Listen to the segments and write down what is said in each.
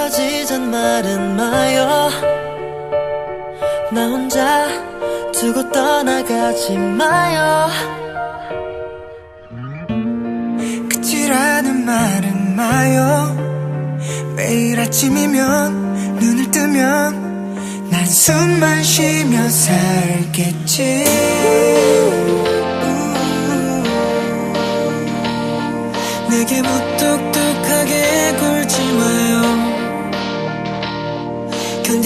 헤어지잔 말은 마요. 나 혼자 두고 떠나가지 마요. 끝이라는 말은 마요. 매일 아침이면 눈을 뜨면 난 숨만 쉬며 살겠지. 내게 무뚝뚝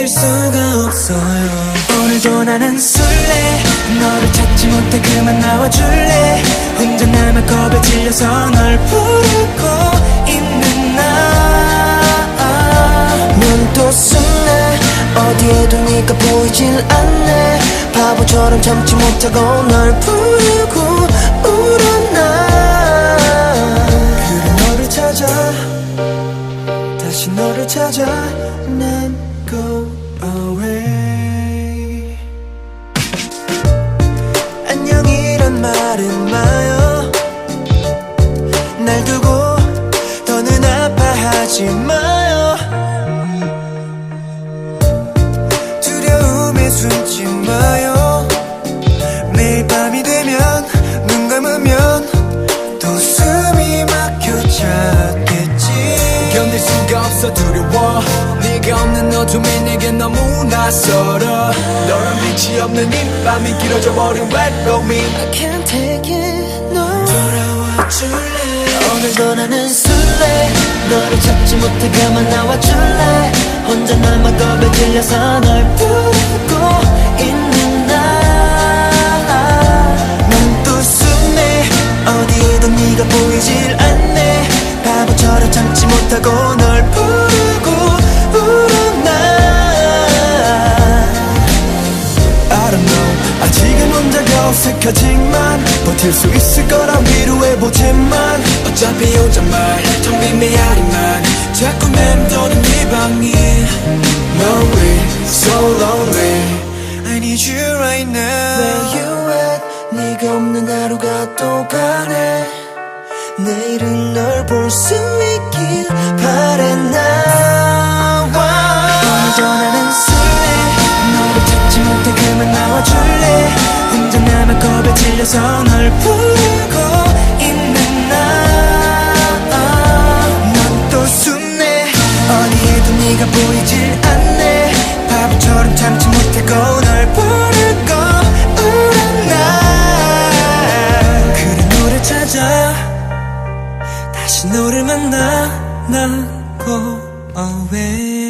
견딜 수가 없어요. 오늘도 나는 술래. 너를 찾지 못해 그만 나와줄래. 혼자 남아 겁에 질려서 널 부르고 있는 나눈또 숨네 어디에도 네가 보이질 않네. 바보처럼 참지 못하고 널 부르고 울어 나. 그래 너를 찾아. 다시 너를 찾아. 난 go away 낯설어. 너란 빛이 없는 이 밤이 길어져 버린 외로움이 I can't take it no. 돌아와 줄래? 오늘도 나는 술래. 너를 찾지 못해 그만 나와줄래? 혼자 남아 겁에 질려서 널 부르 버틸 수 있을 거라 위로해보지만. 어차피 혼자말 텅 빈 메아리만. 자꾸 맴도는 네 방이. Lonely, so lonely. I need you right now. Where you at 네가 없는 하루가 또 가네. 내일은 널 볼 수 있길 바래 나 질려서 널 부르고 있는 나넌또 숨네. 어디에도 네가 보이질 않네. 바보처럼 참지 못하고 널 부르고 울어 나. 그래 너를 찾아 다시 너를 만나. 나 go away